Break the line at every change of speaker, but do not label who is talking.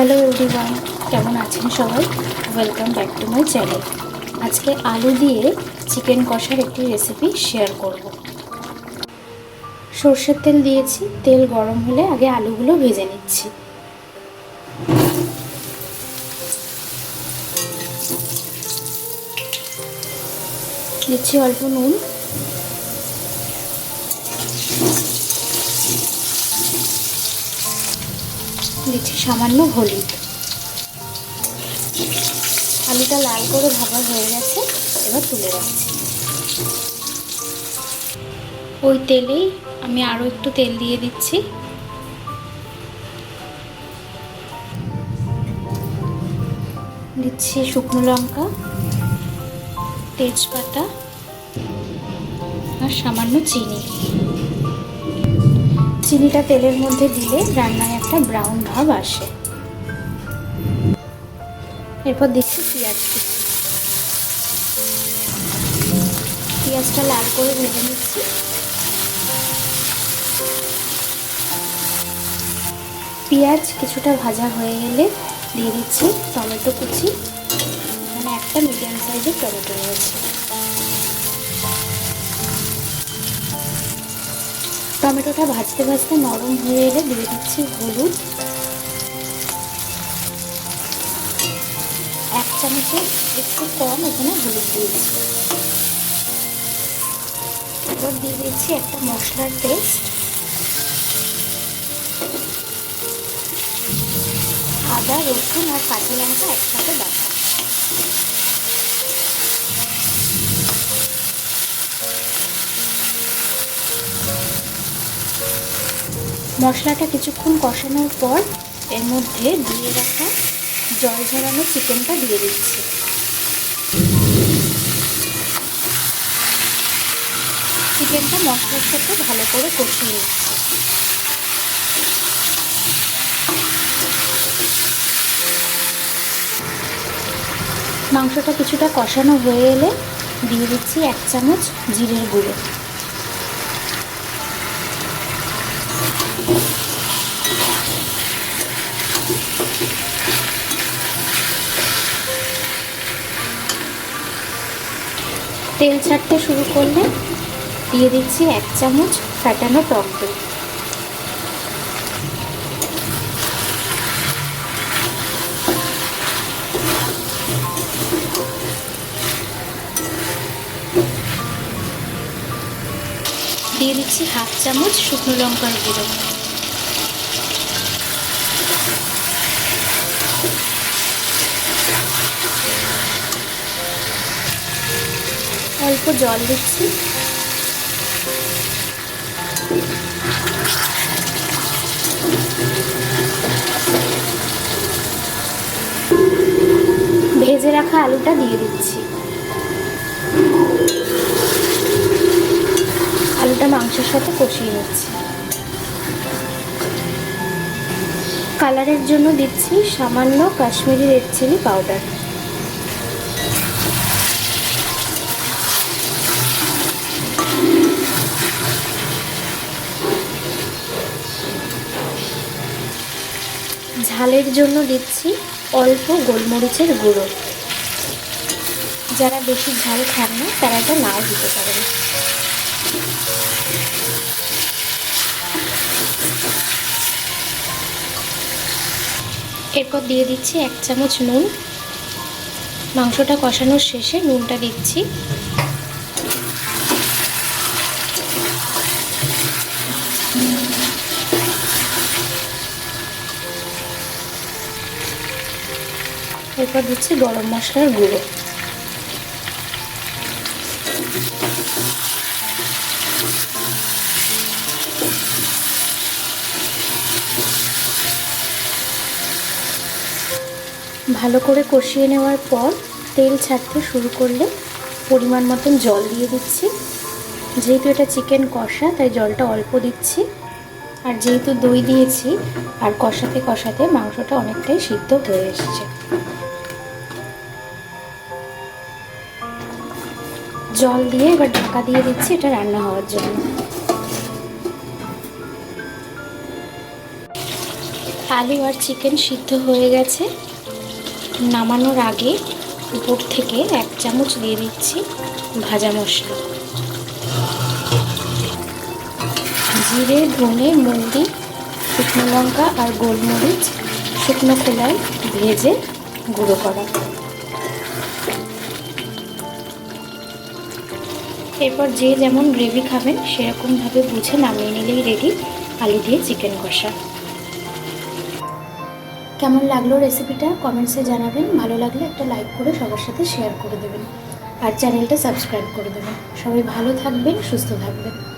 Hello everyone কেমন আছেন সবাই? Welcome back to my channel আজকে আলু দিয়ে চিকেন কষার একটি রেসিপি শেয়ার করব। সর্ষের তেল দিয়েছি, তেল গরম হলে আগে আলুগুলো ভেজে নিচ্ছি। দিচ্ছি অল্প নুন। দিচ্ছি সামান্য হলুদ। আলুটা লাল করে ভাবা হয়ে গেছে, এবার তুলে রাখছি। ওই তেলেই আমি আরও একটু তেল দিয়ে দিচ্ছি। দিচ্ছি শুকনো লঙ্কা, তেজপাতা আর সামান্য চিনি। চিনিটা তেলের মধ্যে দিলে রান্নায় একটা ব্রাউন ভাব আসে। এরপর দিচ্ছি পেঁয়াজ পেঁয়াজটা লাল করে ভেজে নিচ্ছি। পেঁয়াজ কিছুটা ভাজা হয়ে গেলে দিয়ে দিচ্ছি টমেটো কুচি। এখানে একটা মিডিয়াম সাইজের টমেটো রয়েছে। টমেটোটা ভাজতে ভাজতে নরম হয়ে এলে দিয়ে দিচ্ছি হলুদ। এক চামচের একটু কম এখানে হলুদ দিয়েছি এবার দিয়ে দিচ্ছি একটা মশলার পেস্ট। আদা, রসুন আর কাঁচা লঙ্কা একসাথে বাটা। মশলাটা কিছুক্ষণ কষানোর পর এর মধ্যে দিয়ে রাখা জল ঝরানো চিকেনটা দিয়ে দিচ্ছি। চিকেনটা মশলার সাথে ভালো করে কষিয়ে নিচ্ছি। মাংসটা কিছুটা কষানো হয়ে এলে দিয়ে দিচ্ছি এক চামচ জিরের গুঁড়ো। তেল ছাড়তে শুরু করলে দিয়ে দিচ্ছি এক চামচ ফাটানো টক দই। দিয়ে দিচ্ছি হাফ চামচ শুকনো লঙ্কার গুঁড়ো। অল্প জল দিচ্ছি। ভেজে রাখা আলুটা দিয়ে দিচ্ছি। আলুটা মাংসের সাথে কষিয়ে নিচ্ছি। কালারের জন্য দিচ্ছি সামান্য কাশ্মীরি রেড চিলি পাউডার। ঝালের জন্য দিচ্ছি অল্প গোলমরিচের গুঁড়ো। যারা বেশি ঝাল খান না, তারা এটা নাও দিতে পারেন। এরপর দিয়ে দিচ্ছি এক চামচ নুন। মাংসটা কষানোর শেষে নুনটা দিচ্ছি। এরপর দিচ্ছি, গরম মশলার গুঁড়ো। ভালো করে কষিয়ে নেওয়ার পর তেল ছাড়তে শুরু করলে পরিমাণ মতন জল দিয়ে দিচ্ছি। যেহেতু এটা চিকেন কষা, তাই জলটা অল্প দিচ্ছি। আর যেহেতু দই দিয়েছি, আর কষাতে কষাতে মাংসটা অনেকটাই সিদ্ধ হয়ে এসছে। জল দিয়ে এবার ঢাকা দিয়ে দিচ্ছি এটা রান্না হওয়ার জন্য। আলু আর চিকেন সিদ্ধ হয়ে গেছে। নামানোর আগে উপর থেকে এক চামচ দিয়ে দিচ্ছি ভাজা মশলা। জিরে, ধনে মন্দি শুকনো লঙ্কা আর গোলমরিচ, শুকনো খোলায় ভেজে গুঁড়ো করা। এরপর যে যেমন গ্রেভি খাবেন, সেরকমভাবে বুঝে নামিয়ে নিলেই রেডি আলু দিয়ে চিকেন কষা। কেমন লাগল রেসিপিটা কমেন্টসে জানাবেন। ভালো লাগলে একটা লাইক করে সবার সাথে শেয়ার করে দেবেন। আর চ্যানেলটা সাবস্ক্রাইব করে দেবেন। সবাই ভালো থাকবেন, সুস্থ থাকবেন।